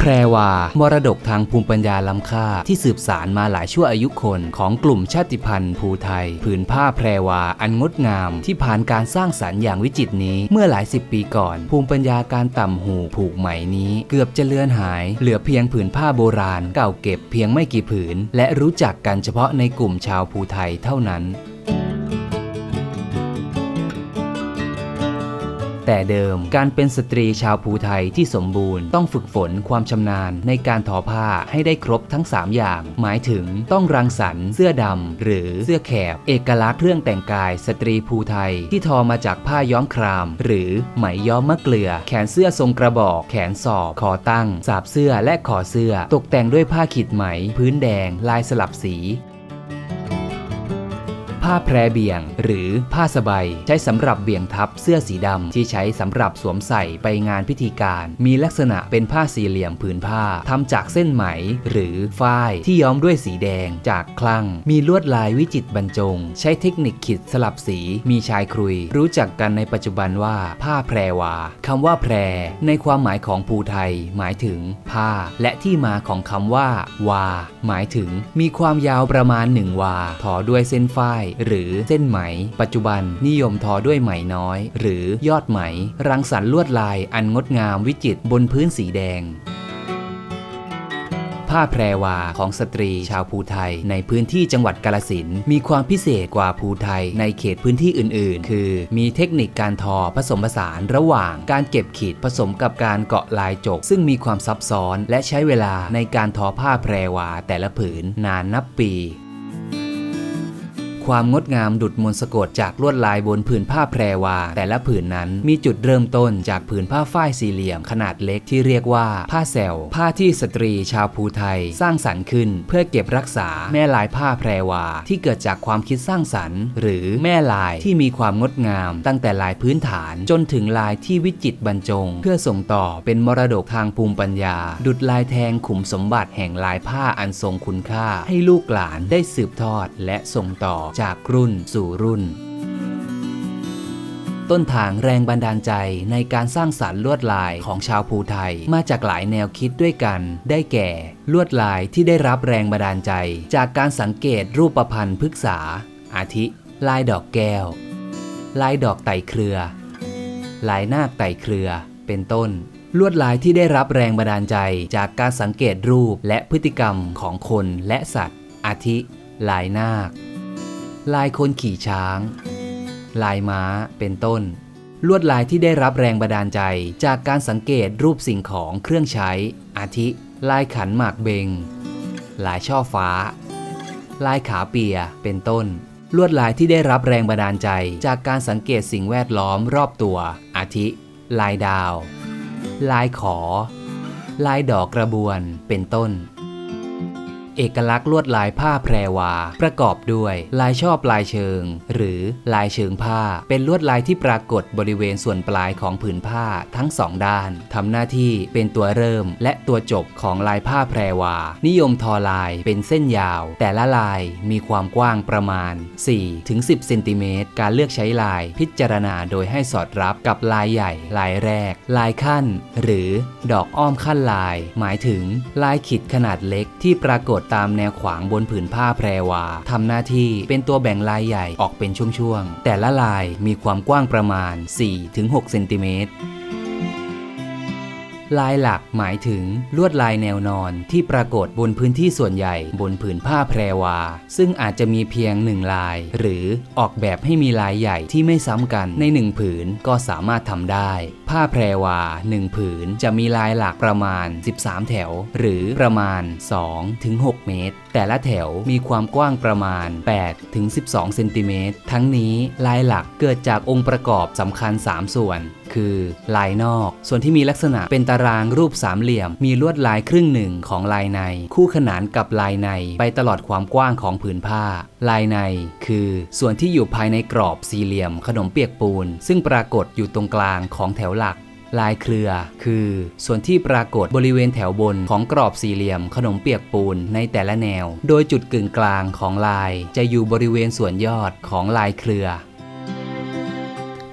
แพรวามรดกทางภูมิปัญญาล้ำค่า ที่สืบสารมาหลายชั่วอายุคนของกลุ่มชาติพันธุ์ภูไทย ผืนผ้าแพรวาอันงดงาม ที่ผ่านการสร้างสรรค์อย่างวิจิตรนี้เมื่อหลายสิบปีก่อน ภูมิปัญญาการต่ำหูผูกไหมนี้ เกือบจะเลือนหาย เหลือเพียงผืนผ้าโบราณ เก่าเก็บเพียงไม่กี่ผืน และรู้จักกันเฉพาะในกลุ่มชาวภูไทยเท่านั้น แต่เดิมการเป็นสตรีชาวภูไทยที่สมบูรณ์ต้องฝึกฝนความชำนาญในการทอผ้าให้ได้ครบทั้ง 3 อย่าง หมายถึงต้องรังสรรค์เสื้อดำหรือเสื้อแขบ เอกลักษณ์เครื่องแต่งกายสตรีภูไทยที่ทอมาจากผ้าย้อมคราม หรือไหมย้อมมะเกลือ แขนเสื้อทรงกระบอก แขนสอบ คอตั้ง สาบเสื้อและขอเสื้อ ตกแต่งด้วยผ้าขีดไหม พื้นแดง ลายสลับสี ผ้าแพรเบี่ยง หรือผ้าสบายใช้สำหรับเบี่ยงทับเสื้อสีดำที่ใช้สำหรับสวมใส่ไปงานพิธีการ มีลักษณะเป็นผ้าสี่เหลี่ยมผืนผ้าทำจากเส้นไหม หรือฝ้ายที่ย้อมด้วยสีแดงจากคลั่ง มีลวดลายวิจิตรบรรจง ใช้เทคนิคขีดสลับสี มีชายครุย รู้จักกันในปัจจุบันว่า ผ้าแพรวาคำว่าแพร ในความหมายของภูไทย หมายถึง ผ้า และที่มาของคำว่า วา หมายถึง มีความยาวประมาณหนึ่งวาทอด้วยเส้นฝ้ายหรือเส้นไหม ปัจจุบันนิยมทอด้วยไหมน้อย หรือยอดไหม รังสรรค์ลวดลายอันงดงามวิจิตรบนพื้นสีแดงผ้าแพรวาของสตรีชาวภูไทย ในพื้นที่จังหวัดกาลสินมีความพิเศษกว่าภูไทยในเขตพื้นที่อื่น ๆ คือ มีเทคนิคการทอผสมผสานระหว่างการเก็บขีดผสมกับการเกาะลายจก ซึ่งมีความซับซ้อนและใช้เวลาในการทอผ้าแพรวาแต่ละผืนนานนับปี ความงดงามดุดมนต์สะกดจากลวดลายบนผืนผ้าแพรวา แต่ละผืนนั้นมีจุดเริ่มต้นจากผืนผ้าฝ้ายสี่เหลี่ยมขนาดเล็กที่เรียกว่าผ้าแซวผ้าที่สตรีชาวภูไทย สร้างสรรค์ขึ้นเพื่อเก็บรักษาแม่ลายผ้าแพรวา ที่เกิดจากความคิดสร้างสรรค์ หรือแม่ลายที่มีความงดงาม ตั้งแต่ลายพื้นฐานจนถึงลายที่วิจิตรบรรจง เพื่อส่งต่อเป็นมรดกทางภูมิปัญญา ดุดลายแทงขุมสมบัติแห่งลายผ้าอันทรงคุณค่า ให้ลูกหลานได้สืบทอดและส่งต่อจากรุ่นสู่รุ่น ต้นทางแรงบันดาลใจในการสร้างสารรค์ลวดลายของชาวภูไทย มาจากหลายแนวคิดด้วยกัน ได้แก่ ลวดลายที่ได้รับแรงบันดาลใจ จากการสังเกตรูปพันธ์พฤกษา อาทิ ลายดอกแก้ว ลายดอกไต่เครือ ลายนาคไต่เครือ เป็นต้นลวดลายที่ได้รับแรงบันดาลใจจากการสังเกตรูปและพฤติกรรมของคนและสัตว์ อาทิ ลายนาค ลายคนขี่ช้าง ลายม้าเป็นต้น ลวดลายที่ได้รับแรงบันดาลใจจากการสังเกตรูปสิ่งของเครื่องใช้ อาทิ ลายขันหมากเบง ลายช่อฟ้า ลายขาเปียเป็นต้น ลวดลายที่ได้รับแรงบันดาลใจจากการสังเกตสิ่งแวดล้อมรอบตัว อาทิ ลายดาว ลายขอ ลายดอกกระบวนเป็นต้น เอกลักษณ์ลวดลายผ้าแพรวา ประกอบด้วย ลายชอบลายเชิง หรือลายเชิงผ้า เป็นลวดลายที่ปรากฏบริเวณส่วนปลายของผืนผ้าทั้งสองด้านทำหน้าที่เป็นตัวเริ่มและตัวจบของลายผ้าแพรวา นิยมทอลายเป็นเส้นยาว แต่ละลายมีความกว้างประมาณ 4-10เซนติเมตรการเลือกใช้ลายพิจารณาโดยให้สอดรับกับลายใหญ่ลายแรก ลายขั้น หรือดอกอ้อมขั้นลาย หมายถึงลายขีดขนาดเล็กที่ปรากฏตามแนวขวางบนผืนผ้าแพรวาทำหน้าที่เป็นตัวแบ่งลายใหญ่ออกเป็นช่วงๆ แต่ละลายมีความกว้างประมาณ 4-6เซนติเมตร ลายหลักหมายถึงลวดลายแนวนอนที่ปรากฏบนพื้นที่ส่วนใหญ่บนผืนผ้าแพรวา ซึ่งอาจจะมีเพียงหนึ่งลาย หรือออกแบบให้มีลายใหญ่ที่ไม่ซ้ำกันในหนึ่งผืนก็สามารถทำได้ ผ้าแพรวาหนึ่งผืนจะมีลายหลักประมาณ 13 แถว หรือประมาณ 2-6 เมตร แต่ละแถวมีความกว้างประมาณ 8-12 เซนติเมตรทั้งนี้ลายหลักเกิดจากองค์ประกอบสำคัญ 3 ส่วน คือ ลายนอก ส่วนที่มีลักษณะเป็นตาารางรูปสามเหลี่ยม มีลวดลายครึ่งหนึ่งของลายใน คู่ขนานกับลายในไปตลอดความกว้างของผืนผ้า ลายใน คือส่วนที่อยู่ภายในกรอบสี่เหลี่ยม ขนมเปียกปูน ซึ่งปรากฏอยู่ตรงกลางของแถวหลักลายเครือ คือ ส่วนที่ปรากฏบริเวณแถวบนของกรอบสี่เหลี่ยม ขนมเปียกปูนในแต่ละแนว โดยจุดกึ่งกลางของลายจะอยู่บริเวณส่วนยอดของลายเครือ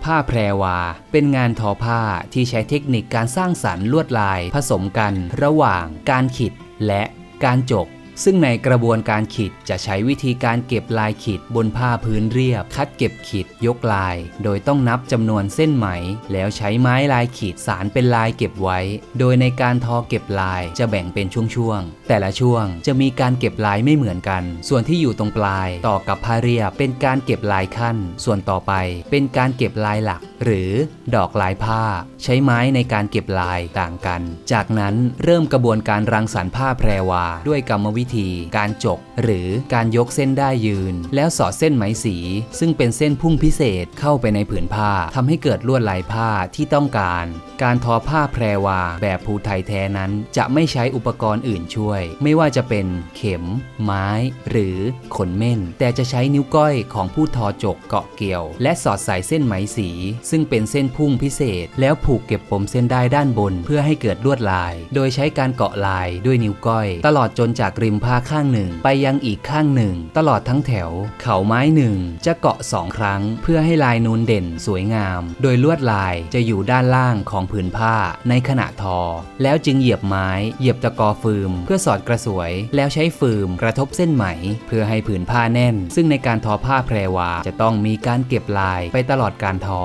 ผ้าแพรวา เป็นงานทอผ้าที่ใช้เทคนิคการสร้างสรรค์ลวดลายผสมกัน ระหว่างการขิดและการจก ซึ่งในกระบวนการขีดจะใช้วิธีการเก็บลายขีดบนผ้าพื้นเรียบ คัดเก็บขีดยกลาย โดยต้องนับจำนวนเส้นไหม แล้วใช้ไม้ลายขีดสารเป็นลายเก็บไว้ โดยในการทอเก็บลายจะแบ่งเป็นช่วงๆ แต่ละช่วงจะมีการเก็บลายไม่เหมือนกัน ส่วนที่อยู่ตรงปลายต่อกับผ้าเรียบเป็นการเก็บลายขั้น ส่วนต่อไปเป็นการเก็บลายหลัก หรือดอกลายผ้า ใช้ไม้ในการเก็บลายต่างกัน จากนั้นเริ่มกระบวนการรังสรรค์ผ้าแพรวาด้วยกรรมวิธี การจก หรือการยกเส้นได้ยืน แล้วสอดเส้นไหมสี ซึ่งเป็นเส้นพุ่งพิเศษเข้าไปในผืนผ้าทำให้เกิดลวดลายผ้าที่ต้องการ การทอผ้าแพรวาแบบภูไทยแท้นั้น จะไม่ใช้อุปกรณ์อื่นช่วย ไม่ว่าจะเป็นเข็ม ไม้ หรือขนเม่น แต่จะใช้นิ้วก้อยของผู้ทอจกเกาะเกี่ยว และสอดใส่เส้นไหมสี ซึ่งเป็นเส้นพุ่งพิเศษ แล้วผูกเก็บปมเส้นได้ด้านบน เพื่อให้เกิดลวดลาย โดยใช้การเกาะลายด้วยนิ้วก้อย ตลอดจนจากริมผ้าข้างหนึ่ง ไปยังอีกข้างหนึ่ง ตลอดทั้งแถว เขาไม้หนึ่งจะเกาะสองครั้ง เพื่อให้ลายนูนเด่นสวยงาม โดยลวดลายจะอยู่ด้านล่างของผืนผ้าในขณะทอ แล้วจึงเหยียบไม้เหยียบตะกอฟืม เพื่อสอดกระสวย แล้วใช้ฟืมกระทบเส้นไหม เพื่อให้ผืนผ้าแน่น ซึ่งในการทอผ้าแพรวาจะต้องมีการเก็บลายไปตลอดการทอ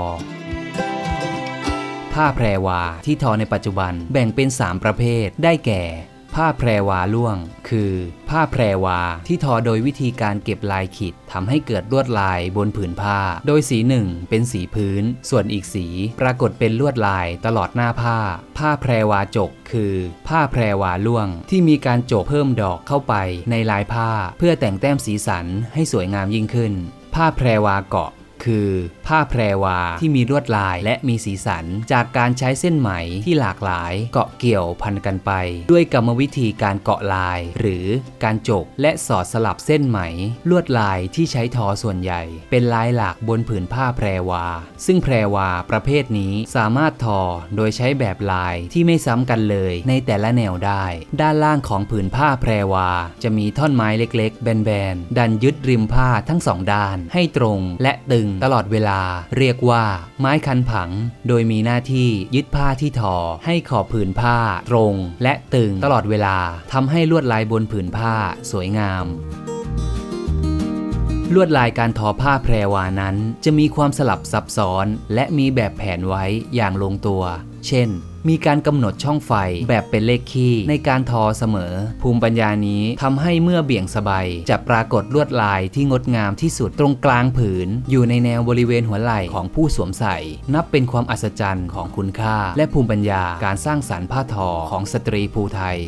ผ้าแพรวาที่ทอในปัจจุบันแบ่งเป็น 3 ประเภทได้แก่ ผ้าแพรวาล่วง คือ ผ้าแพรวาที่ทอโดยวิธีการเก็บลายขีดทำให้เกิดลวดลายบนผืนผ้า โดยสีหนึ่งเป็นสีพื้น ส่วนอีกสีปรากฏเป็นลวดลายตลอดหน้าผ้า ผ้าแพรวาจก คือ ผ้าแพรวาล่วง ที่มีการโจกเพิ่มดอกเข้าไปในลายผ้า เพื่อแต่งแต้มสีสันให้สวยงามยิ่งขึ้น ผ้าแพรวาเกาะ คือผ้าแพรวาที่มีลวดลายและมีสีสัน จากการใช้เส้นไหมที่หลากหลาย เกาะเกี่ยวพันกันไป ด้วยกรรมวิธีการเกาะลาย หรือการจกและสอดสลับเส้นไหม ลวดลายที่ใช้ทอส่วนใหญ่ เป็นลายหลักบนผืนผ้าแพรวา ซึ่งแพรวาประเภทนี้สามารถทอโดยใช้แบบลายที่ไม่ซ้ำกันเลยในแต่ละแนวได้ ด้านล่างของผืนผ้าแพรวา จะมีท่อนไม้เล็กๆ แบนๆดันยึดริมผ้าทั้งสองด้าน ให้ตรงและตึงตลอดเวลาเรียกว่า ไม้คันผัง โดยมีหน้าที่ยึดผ้าที่ทอ ให้ขอบผืนผ้า ตรง และตึงตลอดเวลาทำให้ลวดลายบนผืนผ้าสวยงามลวดลายการทอผ้าแพรวานั้น จะมีความสลับซับซ้อน และมีแบบแผนไว้อย่างลงตัว เช่น มีการกำหนดช่องไฟแบบเป็นเลขคี่ในการทอเสมอ ภูมิปัญญานี้ทำให้เมื่อเบี่ยงสบายจะปรากฏลวดลายที่งดงามที่สุดตรงกลางผืน อยู่ในแนวบริเวณหัวไหล่ของผู้สวมใส่ นับเป็นความอัศจรรย์ของคุณค่า และภูมิปัญญาการสร้างสรรค์ผ้าทอของสตรีภูไทย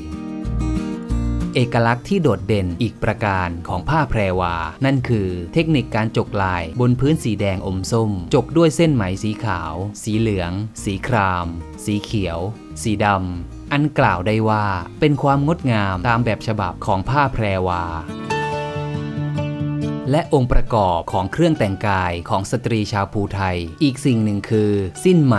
เอกลักษณ์ที่โดดเด่นอีกประการของผ้าแพรวา นั่นคือเทคนิคการจกลายบนพื้นสีแดงอมส้ม จกด้วยเส้นไหมสีขาว สีเหลือง สีคราม สีเขียว สีดำอันกล่าวได้ว่าเป็นความงดงามตามแบบฉบับของผ้าแพรวา และองค์ประกอบของเครื่องแต่งกายของสตรีชาวภูไทย อีกสิ่งหนึ่งคือ สิ้นไหม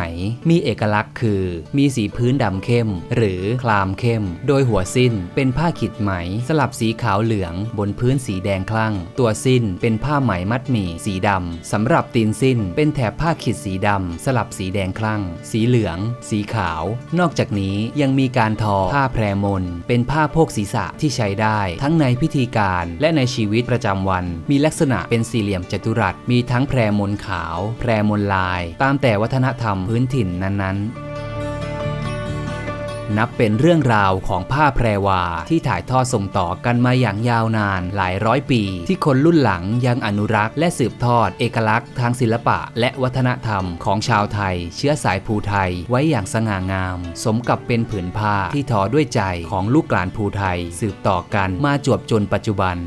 มีเอกลักษณ์คือ มีสีพื้นดำเข้ม หรือคลามเข้ม โดยหัวสิ้นเป็นผ้าขิดไหม สลับสีขาวเหลืองบนพื้นสีแดงคลั่ง ตัวสิ้นเป็นผ้าไหมมัดหมี่สีดำสำหรับตีนสิ้นเป็นแถบผ้าขิดสีดำสลับสีแดงคลั่ง สีเหลือง สีขาว นอกจากนี้ยังมีการทอผ้าแพรมนเป็นผ้าโพกศีรษะที่ใช้ได้ ทั้งในพิธีการและในชีวิตประจำวันมีลักษณะเป็นสี่เหลี่ยมจัตุรัส มีทั้งแพรมนขาว แพรมนลาย ตามแต่วัฒนธรรมพื้นถิ่นนั้นๆนับเป็นเรื่องราวของผ้าแพรวาที่ถ่ายทอดส่งต่อกันมาอย่างยาวนานหลายร้อยปี ที่คนรุ่นหลังยังอนุรักษ์และสืบทอด เอกลักษณ์ทางศิลปะ และวัฒนธรรมของชาวไทย เชื้อสายภูไทยไว้อย่างสง่างาม สมกับเป็นผืนผ้าที่ทอด้วยใจของลูกหลานภูไทย สืบต่อกันมาจวบจนปัจจุบัน